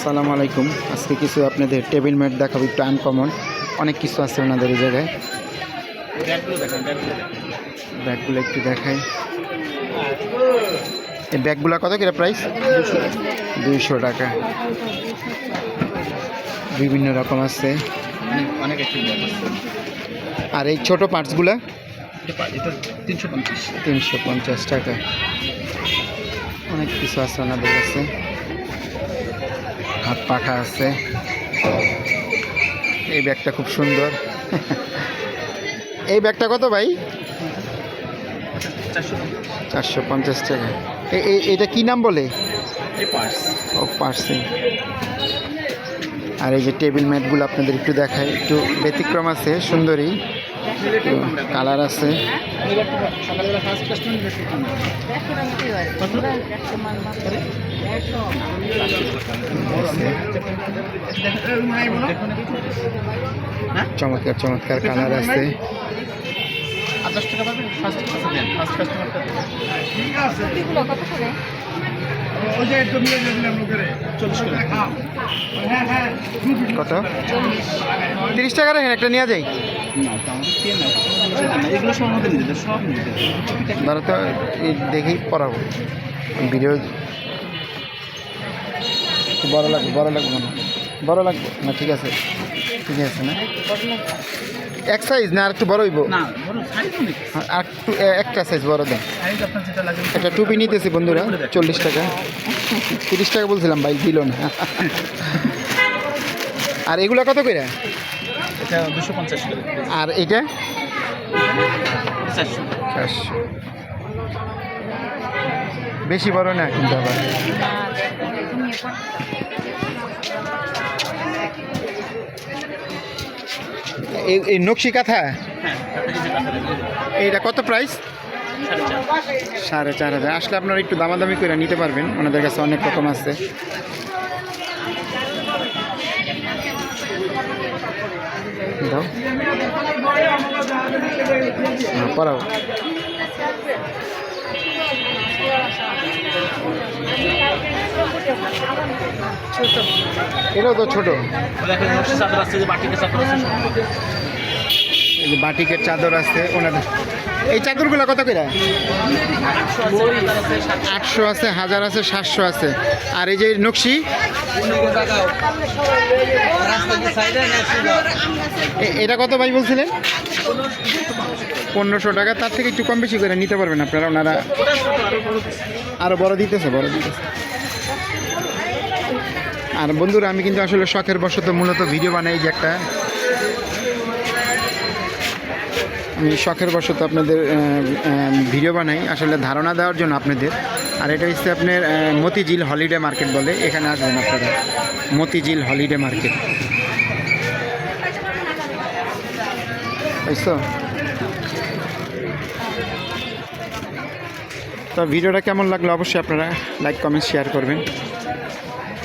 আসসালামু আলাইকুম। আজকে কিছু আপনাদের টেবিল ম্যাট দেখাবো, একটু আনকমন অনেক কিছু আছে ওনাদের এই জায়গায়। ব্যাগগুলো একটু দেখাই। এই ব্যাগগুলো কত কিরা প্রাইস দুইশো টাকা। বিভিন্ন রকম আছে। আর এই ছোট পার্টসগুলো তিনশো পঞ্চাশ টাকা। অনেক কিছু আছে ওনাদের কাছে। হাত পাখা আছে। এই ব্যাগটা খুব সুন্দর। এই ব্যাগটা কত ভাই? চারশো পঞ্চাশ টাকা। এটা কি নাম বলে? ও পার্সিং। আর এই যে টেবিল ম্যাটগুলো আপনাদের একটু দেখায় একটু ব্যতিক্রম আছে সুন্দরী। কালার আছে। চমৎকার চমৎকার কালার আছে। আঠাশ টাকা পাবেন ফার্স্ট ফার্স্ট ঠিক আছে কত? তিরিশ টাকা রাখেন একটা নিয়ে যাই। না তো আমাদের চেয়ে না এগুলো সব আমাদের নিজেদের সব নিজেদের। ধরো তো এই দেখেই পড়াবো ভিডিও বড় লাগবে বড় লাগবে না বড় লাগবে? না ঠিক আছে। ঠিক আছে না? এক সাইজ না আর একটু বড় হইব? আর একটু একটা সাইজ বড় দেন। একটা টুপি নিতেছি বন্ধুরা চল্লিশ টাকা। তিরিশ টাকা বলছিলাম ভাই দিল না। আর এগুলা কত করে? আর এটা? বেশি বড় না কিন্তু আবার। এই এই নকশি কাঁথা? হ্যাঁ এইটা কত প্রাইস সাড়ে চার। হাজার। আসলে আপনারা একটু দামাদামি করে নিতে পারবেন ওনাদের কাছে অনেক রকম আছে। দাও। হ্যাঁ, এটাও তো ছোট। এই যে বাটিকের চাদর আছে ওনাদের এই চাদরগুলো কত করে? আটশো আছে হাজার আছে সাতশো আছে। আর এই যে নকশি? এটা কত ভাই বলছিলেন? পনেরোশো টাকা তার থেকে একটু কম বেশি করে নিতে পারবেন আপনারা ওনারা আরও আরও বড় দিতেছে বড় দিতেছে। আর বন্ধুরা, আমি কিন্তু আসলে শখের বশত মূলত ভিডিও বানাই যে একটা। আমি শখের বশত আপনাদের ভিডিও বানাই। আসলে ধারণা দেওয়ার জন্য আপনাদের। আর এটা হচ্ছে আপনার মতিঝিল হলিডে মার্কেট বলে। এখানে আসবেন আপনারা। মতিঝিল হলিডে মার্কেট বুঝছ? তো ভিডিওটা কেমন লাগল? অবশ্যই আপনারা লাইক কমেন্ট শেয়ার করবেন।